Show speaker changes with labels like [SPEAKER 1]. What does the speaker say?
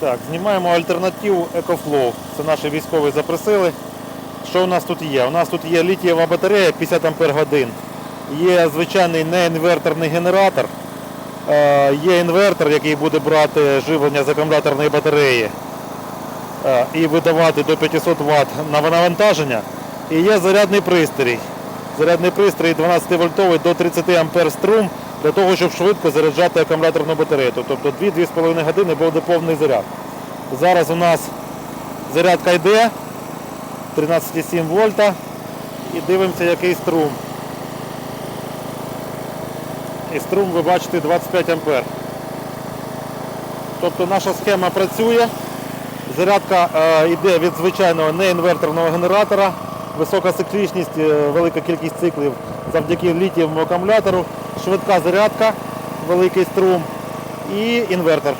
[SPEAKER 1] Так, знімаємо альтернативу EcoFlow. Це наші військові запросили. Що у нас тут є? У нас тут є літієва батарея 50 Ампер годин. Є звичайний неінверторний генератор. Е, Є інвертор, який буде брати живлення з акумуляторної батареї е, і видавати до 500 Вт на навантаження. І є зарядний пристрій. Зарядний пристрій 12 вольтовий до 30 ампер струм для того, щоб швидко заряджати акумуляторну батарею. Тобто 2-2,5 години буде повний заряд. Зараз у нас зарядка йде 13,7 вольта і дивимося, який струм. І струм ви бачите 25 ампер. Тобто наша схема працює. Зарядка е, йде від звичайного неінверторного генератора, висока циклічність, е, велика кількість циклів завдяки літієвому акумулятору, швидка зарядка, великий струм і інвертор.